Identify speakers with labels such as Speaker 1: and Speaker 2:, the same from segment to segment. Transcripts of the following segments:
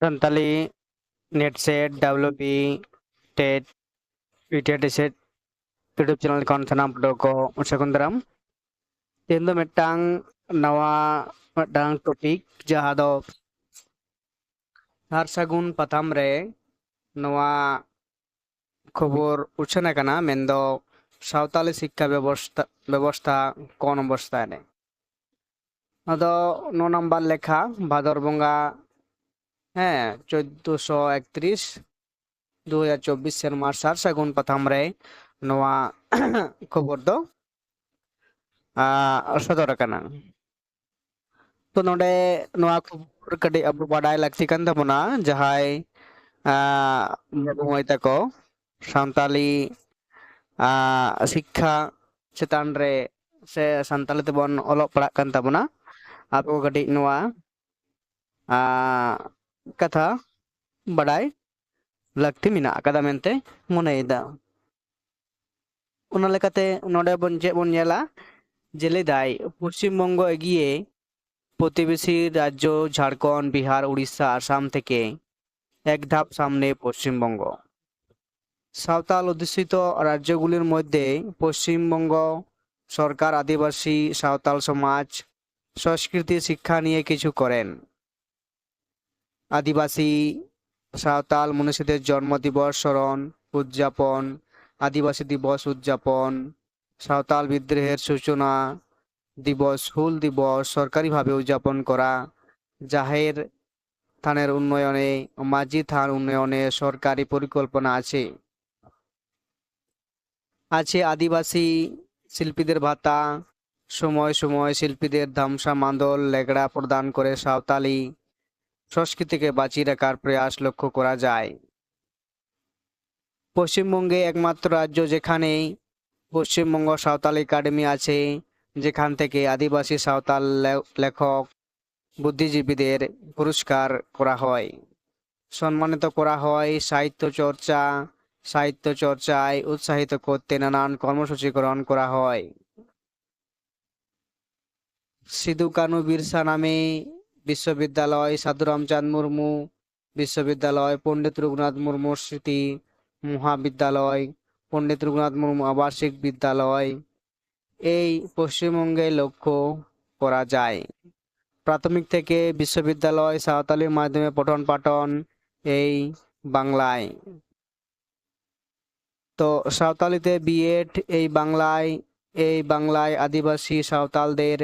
Speaker 1: Santali NET SET WB TET ᱤᱴᱮᱴ set YouTube channel ᱠᱷᱚᱱ ᱥᱟᱱᱟᱢ ᱯᱟᱹᱴᱷᱩᱣᱟᱹ ᱠᱚ ᱥᱟᱹᱜᱩᱱ ᱫᱟᱨᱟᱢ ᱛᱮᱦᱮᱧ ᱫᱚ ᱢᱤᱫᱴᱟᱝ ᱱᱟᱣᱟ ᱢᱤᱫᱴᱟᱝ ᱴᱚᱯᱤᱠ ᱡᱟᱦᱟᱸ ᱫᱚ ᱥᱟᱨ ᱥᱟᱹᱜᱩᱱ ᱯᱟᱛᱷᱟᱢ ᱨᱮ ᱱᱚᱣᱟ খবর উচ্ছান আকানা মেন্দ সাঁওতালি শিক্ষা ব্যবস্থা ব্যবস্থা কোন অবস্থায় নেই আদো ন নাম্বার লেখা ভাদর বঙ্গা হ্যাঁ ᱪᱳᱫᱽᱫᱚᱥᱚ ᱮᱠᱛᱨᱤᱥ ᱫᱩ ᱦᱟᱡᱟᱨ ᱪᱚᱵᱵᱤᱥ ᱥᱮᱨᱢᱟ ᱥᱟᱨ ᱥᱟᱹᱜᱩᱱ ᱯᱟᱛᱷᱟᱢ ᱨᱮ ᱱᱚᱣᱟ ᱠᱷᱚᱵᱚᱨ ᱫᱚ ᱥᱚᱫᱚᱨ ᱟᱠᱟᱱᱟ ᱛᱚ ᱱᱚᱰᱮ ᱱᱚᱣᱟ ᱠᱷᱚᱵᱚᱨ ᱠᱟᱹᱴᱤᱡ ᱟᱵᱚ ᱵᱟᱰᱟᱭ ᱞᱟᱹᱠᱛᱤ ᱠᱟᱱ ᱛᱟᱵᱚᱱᱟ ᱡᱟᱦᱟᱸᱭ ᱵᱟᱹᱵᱩ ᱢᱟᱹᱭ ᱛᱟᱠᱚ ᱥᱟᱱᱛᱟᱞᱤ ᱥᱤᱠᱠᱷᱟ ᱪᱮᱛᱟᱱ ᱨᱮ ᱥᱮ ᱥᱟᱱᱛᱟᱞᱤ ᱛᱮᱵᱚᱱ ᱚᱞᱚᱜ ᱯᱟᱲᱦᱟᱜ ᱠᱟᱱ ᱛᱟᱵᱚᱱᱟ ᱟᱵᱚ ᱠᱟᱹᱴᱤᱡ ᱱᱚᱣᱟ ᱠᱟᱛᱷᱟ ᱵᱟᱰᱟᱭ ᱞᱟᱹᱠᱛᱤ ᱢᱮᱱᱟᱜ ᱟᱠᱟᱫᱟ ᱢᱮᱱᱛᱮ ᱢᱚᱱᱮᱭᱮᱫᱟ ᱚᱱᱟ ᱞᱮᱠᱟᱛᱮ ᱱᱚᱰᱮ ᱵᱚᱱ ᱪᱮᱫ ᱵᱚᱱ ᱧᱮᱞᱟ যে লেদাই পশ্চিমবঙ্গ এগিয়ে প্রতিবেশী রাজ্য ঝাড়খণ্ড বিহার উড়িষ্যা আসাম থেকে এক ধাপ সামনে পশ্চিমবঙ্গ সাঁওতাল অধ্যুষিত রাজ্যগুলির মধ্যে পশ্চিমবঙ্গ সরকার আদিবাসী সাঁওতাল সমাজ সংস্কৃতি শিক্ষা নিয়ে কিছু করেন আদিবাসী সাঁওতাল মনীষীদের জন্মদিবস স্মরণ, উদযাপন, আদিবাসী দিবস উদযাপন, সাঁওতাল বিদ্রোহের সূচনা দিবস, হুল দিবস সরকারিভাবে উদযাপন করা, জাহের থানের উন্নয়নে মাঝি থান উন্নয়নে সরকারি পরিকল্পনা আছে। আছে আদিবাসী শিল্পীদের ভাতা, সময় সময় শিল্পীদের ধামসা মাদল, লেগড়া প্রদান করে সাঁওতালি সংস্কৃতিকে বাঁচিয়ে রাখার প্রয়াস লক্ষ্য করা যায়। পশ্চিমবঙ্গে একমাত্র রাজ্য যেখানে পশ্চিমবঙ্গ সাঁওতাল একাডেমি আছে, যেখান থেকে আদিবাসী সাঁওতাল লেখক, বুদ্ধিজীবীদের পুরস্কার করা হয়। সম্মানিত করা হয় সাহিত্য চর্চা, সাহিত্য চর্চায় উৎসাহিত করতে নানান কর্মসূচি গ্রহণ করা হয়। সিধু কানু বিরসা নামে বিশ্ববিদ্যালয় সাধু রামচাঁদ মুর্মু, বিশ্ববিদ্যালয় পণ্ডিত রঘুনাথ মুর্মুর স্মৃতি, মহাবিদ্যালয় পণ্ডিত রঘুনাথ মুর্মু আবাসিক বিদ্যালয়। এই পশ্চিমবঙ্গে লক্ষ্য করা যায়। প্রাথমিক থেকে বিশ্ববিদ্যালয় সাঁওতালির মাধ্যমে পঠন পাঠন এই বাংলায়। তো সাঁওতালিতে বিএড এই বাংলায় এই বাংলায় আদিবাসী সাঁওতালদের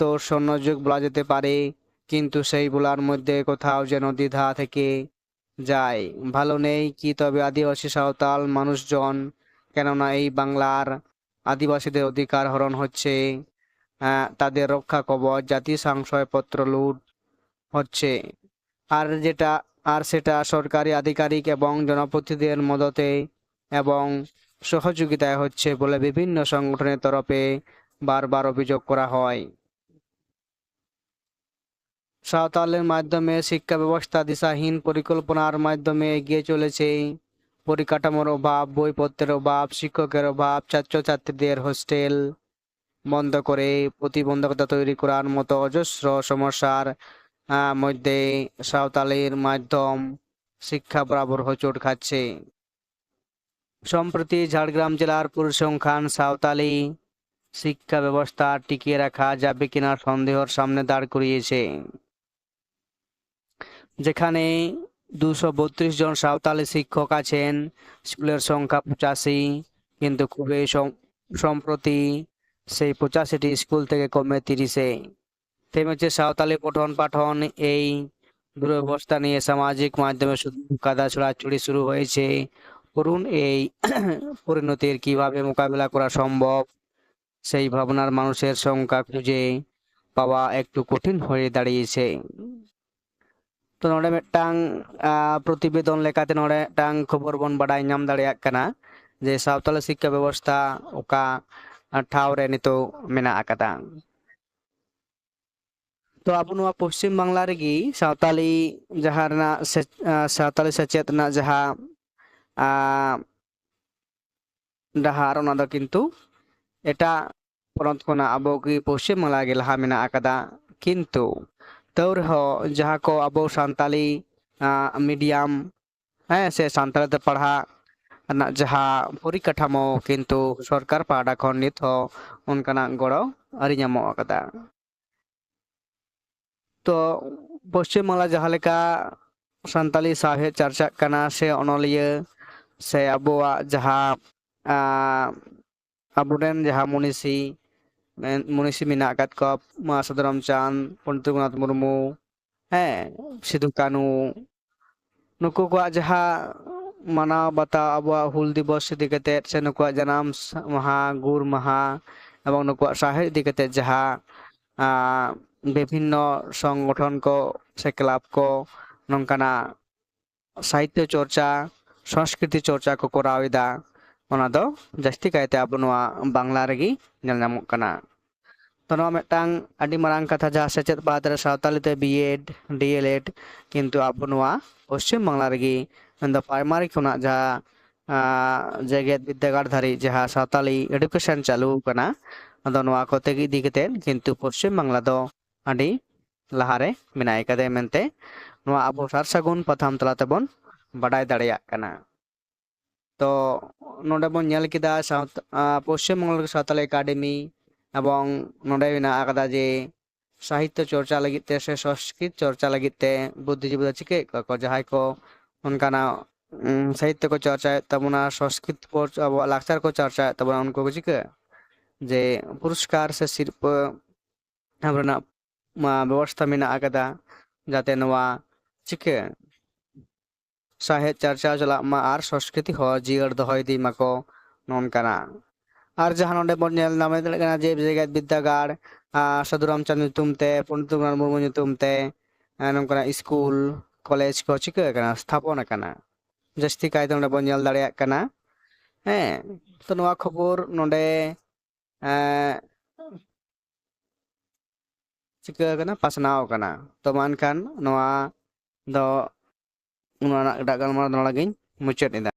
Speaker 1: তো স্বর্ণযুগ বলা যেতে পারে, কিন্তু সেই বলার মধ্যে কোথাও যেন দ্বিধা থেকে যায়। ভালো নেই কি তবে আদিবাসী সাঁওতাল মানুষজন, কেননা এই বাংলার আদিবাসীদের অধিকার হরণ হচ্ছে তাদের রক্ষা কবচ, জাতি সংশয়পত্র লুট হচ্ছে। আর যেটা, আর সেটা সরকারি আধিকারিক এবং জনপ্রতিনিধিদের মদতে এবং সহযোগিতায় হচ্ছে বলে বিভিন্ন সংগঠনের তরফে বারবার অভিযোগ করা হয়। সাঁওতালের মাধ্যমে শিক্ষা ব্যবস্থা, দিশাহীন পরিকল্পনার মাধ্যমে এগিয়ে চলেছে পরিকাঠামোর অভাব, বইপত্রের অভাব, শিক্ষকের অভাব, ছাত্রছাত্রীদের হোস্টেল বন্ধ করে প্রতিবন্ধকতা তৈরি করার মতো অজস্র সমস্যার মধ্যে সাঁওতালের মাধ্যম শিক্ষা বরাবর হোঁচট খাচ্ছে। সম্প্রতি ঝাড়গ্রাম জেলার পরিসংখ্যান সাঁওতালি শিক্ষা ব্যবস্থা টিকিয়ে রাখা যাবে কিনা সন্দেহর সামনে দাঁড় করিয়েছে। যেখানে দুশো বত্রিশ জন সাঁওতালি শিক্ষক আছেন। স্কুলের সংখ্যা পঁচাশি, কিন্তু খুবই সম্প্রতি সেই পঁচাশিটি স্কুল থেকে কমে তিরিশে। থেমেছে সাঁওতালি পঠন পাঠন এই দুরবস্থা নিয়ে সামাজিক মাধ্যমে শুধু কাদা ছড়াছড়ি শুরু হয়েছে। করুন এই পরিণতির কীভাবে মোকাবিলা করা সম্ভব, সেই ভাবনার মানুষের সংখ্যা খুঁজে পাওয়া একটু কঠিন হয়ে দাঁড়িয়েছে। ᱛᱚ ᱱᱚᱰᱮ ᱢᱤᱫᱴᱟᱝ ᱯᱨᱚᱛᱤᱵᱮᱫᱚᱱ ᱞᱮᱠᱟᱛᱮ ᱱᱚᱰᱮ ᱢᱤᱫᱴᱟᱝ ᱠᱷᱚᱵᱚᱨ ᱵᱚᱱ ᱵᱟᱰᱟᱭ ᱧᱟᱢ ᱫᱟᱲᱮᱭᱟᱜ ᱠᱟᱱᱟ ᱡᱮ ᱥᱟᱶᱛᱟᱞᱤ ᱥᱤᱠᱠᱷᱟ ᱵᱮᱵᱚᱥᱛᱷᱟ ᱚᱠᱟ ᱴᱷᱟᱶ ᱨᱮ ᱱᱤᱛᱚᱜ ᱢᱮᱱᱟᱜ ᱟᱠᱟᱫᱟ ᱛᱚ ᱟᱵᱚ ᱱᱚᱣᱟ ᱯᱚᱥᱪᱤᱢ ᱵᱟᱝᱞᱟ ᱨᱮᱜᱮ ᱥᱟᱱᱛᱟᱲᱤ ᱡᱟᱦᱟᱸ ᱨᱮᱱᱟᱜ ᱥᱟᱱᱛᱟᱲᱤ ᱥᱮᱪᱮᱫ ᱨᱮᱱᱟᱜ ᱡᱟᱦᱟᱸ ᱰᱟᱦᱟᱨ ᱚᱱᱟ ᱫᱚ ᱠᱤᱱᱛᱩ ᱮᱴᱟᱜ ᱯᱚᱱᱚᱛ ᱠᱷᱚᱱᱟᱜ ᱟᱵᱚ ᱜᱮ ᱯᱚᱥᱪᱤᱢ ᱵᱟᱝᱞᱟ ᱜᱮ ᱞᱟᱦᱟ ᱢᱮᱱᱟᱜ ᱟᱠᱟᱫᱟ ᱠᱤᱱᱛᱩ ᱛᱟᱹᱣ ᱨᱮᱦᱚᱸ ᱡᱟᱦᱟᱸ ᱠᱚ ᱟᱵᱚ ᱥᱟᱱᱛᱟᱞᱤ ᱢᱤᱰᱤᱭᱟᱢ ᱦᱮᱸ ᱥᱮ ᱥᱟᱱᱛᱟᱲ ᱛᱮ ᱯᱟᱲᱦᱟᱜ ᱨᱮᱱᱟᱜ ᱡᱟᱦᱟᱸ ᱯᱚᱨᱤᱠᱟঠাᱢᱳ ᱠᱤᱱᱛᱩ ᱥᱚᱨᱠᱟᱨ ᱯᱟᱦᱴᱟ ᱠᱷᱚᱱ ᱱᱤᱛ ᱦᱚᱸ ᱚᱱᱠᱟᱱᱟᱜ ᱜᱚᱲᱚ ᱟᱹᱨᱤ ᱧᱟᱢᱚᱜ ᱟᱠᱟᱫᱟ ᱛᱚ ᱯᱚᱥᱪᱤᱢ ᱵᱟᱝᱞᱟ ᱡᱟᱦᱟᱸ ᱞᱮᱠᱟ ᱥᱟᱱᱛᱟᱞᱤ ᱥᱟᱶᱦᱮᱫ ᱪᱟᱨᱪᱟᱜ ᱠᱟᱱᱟ ᱥᱮ ᱚᱱᱚᱞᱤᱭᱟᱹ ᱥᱮ ᱟᱵᱚᱣᱟᱜ ᱡᱟᱦᱟᱸ ᱟᱵᱚᱨᱮᱱ ᱡᱟᱦᱟᱸ ᱢᱩᱱᱤᱥᱤ মনীষী মীনা আকাত কপ সাদারাম চান ᱯᱚᱱᱰᱤᱛ ᱨᱚᱜᱷᱩᱱᱟᱛᱷ ᱢᱩᱨᱢᱩ ᱦᱮᱸ ᱥᱤᱫᱩ ᱠᱟᱹᱱᱩ ᱱᱩᱠᱩ ᱠᱚᱣᱟᱜ ᱡᱟᱦᱟᱸ ᱢᱟᱱᱟᱣ ᱵᱟᱛᱟᱣ ᱟᱵᱚᱣᱟᱜ ᱦᱩᱞ ᱫᱤᱵᱚᱥ ᱤᱫᱤ ᱠᱟᱛᱮᱫ ᱥᱮ ᱱᱩᱠᱩᱣᱟᱜ ᱡᱟᱱᱟᱢ ᱢᱟᱦᱟ ᱜᱩᱨ ᱢᱟᱦᱟ এবং ᱱᱩᱠᱩᱣᱟᱜ ᱥᱟᱦᱮᱫ ᱤᱫᱤ ᱠᱟᱛᱮᱫ ᱡᱟᱦᱟᱸ বিভিন্ন সংগঠন ᱠᱚ ᱥᱮ ক্লাব ᱠᱚ ᱱᱚᱝᱠᱟᱱᱟᱜ ᱥᱟᱦᱤᱛᱛᱚ ᱪᱚᱨᱪᱟ সংস্কৃতি চর্চা ᱠᱚ ᱠᱚᱨᱟᱣ ᱮᱫᱟ ᱚᱱᱟ ᱫᱚ ᱡᱟᱹᱥᱛᱤ ᱠᱟᱭᱛᱮ ᱟᱵᱚ ᱱᱚᱣᱟ ᱵᱟᱝᱞᱟ ᱨᱮᱜᱮ ᱧᱮᱞ ᱧᱟᱢᱚᱜ ᱠᱟᱱᱟ ᱛᱚ ᱱᱚᱣᱟ ᱢᱤᱫᱴᱟᱝ ᱟᱹᱰᱤ ᱢᱟᱨᱟᱝ ᱠᱟᱛᱷᱟ ᱡᱟᱦᱟᱸ ᱥᱮᱪᱮᱫ ᱵᱟᱫ ᱨᱮ ᱥᱟᱶᱛᱟᱞᱤ ᱛᱮ ᱵᱤᱮᱰ ᱰᱤᱮᱞᱮᱰ ᱠᱤᱱᱛᱩ ᱟᱵᱚ ᱱᱚᱣᱟ ᱯᱚᱥᱪᱤᱢ ᱵᱟᱝᱞᱟ ᱨᱮᱜᱮ ᱢᱮᱱᱫᱚ ᱯᱨᱟᱭᱢᱟᱨᱤ ᱠᱷᱚᱱᱟᱜ ᱡᱟᱦᱟᱸ ᱡᱮᱜᱮᱫ ᱵᱤᱫᱽᱫᱟᱹᱜᱟᱲ ᱫᱷᱟᱹᱨᱤᱡ ᱡᱟᱦᱟᱸ ᱥᱟᱶᱛᱟᱞᱤ ᱮᱰᱩᱠᱮᱥᱚᱱ ᱪᱟᱹᱞᱩ ᱟᱠᱟᱱᱟ ᱟᱫᱚ ᱱᱚᱣᱟ ᱠᱚ ᱛᱮᱜᱮ ᱤᱫᱤ ᱠᱟᱛᱮᱫ ᱠᱤᱱᱛᱩ ᱯᱚᱥᱪᱤᱢ ᱵᱟᱝᱞᱟ ᱫᱚ ᱟᱹᱰᱤ ᱞᱟᱦᱟᱨᱮ ᱢᱮᱱᱟᱭ ᱠᱟᱫᱮ ᱢᱮᱱᱛᱮ ᱱᱚᱣᱟ ᱟᱵᱚ ᱥᱟᱨ ᱥᱟᱹᱜᱩᱱ ᱯᱟᱛᱷᱟᱢ ᱛᱟᱞᱟ ᱛᱮᱵᱚᱱ ᱵᱟᱰᱟᱭ ᱫᱟᱲᱮᱭᱟᱜ ᱠᱟᱱᱟ ᱛᱚ ᱱᱚᱰᱮ ᱵᱚᱱ ᱧᱮᱞ ᱠᱮᱫᱟ ᱥᱟᱶᱛᱟ ᱯᱚᱥᱪᱤᱢ ᱵᱟᱝᱞᱟ ᱥᱟᱶᱛᱟᱞᱤ ᱮᱠᱟᱰᱮᱢᱤ ᱮᱵᱚᱝ ᱱᱚᱰᱮ ᱢᱮᱱᱟᱜ ᱟᱠᱟᱫᱟ ᱡᱮ ᱥᱟᱦᱤᱛᱛᱚ ᱪᱚᱨᱪᱟ ᱞᱟᱹᱜᱤᱫ ᱛᱮ ᱥᱮ ᱥᱚᱝᱥᱠᱨᱤᱛ ᱪᱚᱨᱪᱟ ᱞᱟᱹᱜᱤᱫ ᱛᱮ ᱵᱩᱫᱽᱫᱷᱤ ᱡᱤᱵᱤ ᱫᱚ ᱪᱤᱠᱟᱹᱭᱮᱫ ᱠᱚᱣᱟ ᱠᱚ ᱡᱟᱦᱟᱸᱭ ᱠᱚ ᱚᱱᱠᱟᱱᱟᱜ ᱥᱟᱦᱤᱛᱛᱚ ᱠᱚ ᱪᱚᱨᱪᱟᱭᱮᱫ ᱛᱟᱵᱚᱱᱟ ᱥᱚᱝᱥᱠᱨᱤᱛ ᱠᱚ ᱟᱵᱚᱣᱟᱜ ᱞᱟᱠᱪᱟর ᱠᱚ ᱪᱚᱨᱪᱟᱭᱮᱫ ᱛᱟᱵᱚᱱᱟ ᱩᱱᱠᱩ ᱠᱚ ᱪᱤᱠᱟᱹ ᱡᱮ ᱯᱩᱨᱚᱥᱠᱟᱨ ᱥᱮ ᱥᱤᱨᱯᱟᱹ ᱟᱵᱚᱨᱮᱱᱟᱜ ᱵᱮᱵᱚᱥᱛᱷᱟ ᱢᱮᱱᱟᱜ ᱟᱠᱟᱫᱟ ᱡᱟᱛᱮ ᱱᱚᱣᱟ ᱪᱤᱠᱟᱹ ᱥᱟᱦᱮᱫ ᱪᱟᱨᱪᱟᱣ ᱪᱟᱞᱟᱜ ᱢᱟ ᱟᱨ ᱥᱚᱝᱥᱠᱨᱤᱛᱤ ᱦᱚᱸ ᱡᱤᱭᱟᱹᱲ ᱫᱚᱦᱚ ᱤᱫᱤ ᱢᱟᱠᱚ ᱱᱚᱝᱠᱟᱱᱟᱜ আর ᱡᱟᱦᱟᱸ ᱱᱚᱰᱮ ᱵᱚᱱ ᱧᱮᱞ ᱧᱟᱢᱮᱫ ᱠᱟᱱᱟ ᱡᱮ ᱡᱮᱜᱮᱫ ᱵᱤᱫᱽᱫᱟᱹᱜᱟᱲ ᱥᱟᱹᱫᱷᱩ ᱨᱟᱢᱪᱟᱸᱫᱽ ᱧᱩᱛᱩᱢ ᱛᱮ ᱯᱚᱱᱰᱤᱛ ᱨᱚᱜᱷᱩᱱᱟᱛᱷ ᱢᱩᱨᱢᱩ ᱧᱩᱛᱩᱢ ᱛᱮ ᱱᱚᱝᱠᱟᱱᱟᱜ ᱥᱠᱩᱞ ᱠᱚᱞᱮᱡᱽ ᱠᱚ ᱪᱤᱠᱟᱹ ᱟᱠᱟᱱᱟ ᱥᱛᱷᱟᱯᱚᱱ ᱟᱠᱟᱱᱟ ᱡᱟᱹᱥᱛᱤ ᱠᱟᱭᱛᱮ ᱱᱚᱰᱮ ᱵᱚᱱ ᱧᱮᱞ ᱫᱟᱲᱮᱭᱟᱜ ᱠᱟᱱᱟ ᱦᱮᱸ ᱛᱚ ᱱᱚᱣᱟ ᱠᱷᱚᱵᱚᱨ ᱱᱚᱰᱮ ᱪᱤᱠᱟᱹ ᱟᱠᱟᱱᱟ ᱯᱟᱥᱱᱟᱣ ᱟᱠᱟᱱᱟ ᱛᱚ ᱢᱮᱱᱠᱷᱟᱱ ᱱᱚᱣᱟ ᱫᱚ ᱚᱱᱟ ᱨᱮᱱᱟᱜ ᱜᱟᱞᱢᱟᱨᱟᱣ ᱱᱚᱰᱮᱜᱤᱧ ᱢᱩᱪᱟᱹᱫ ᱮᱫᱟ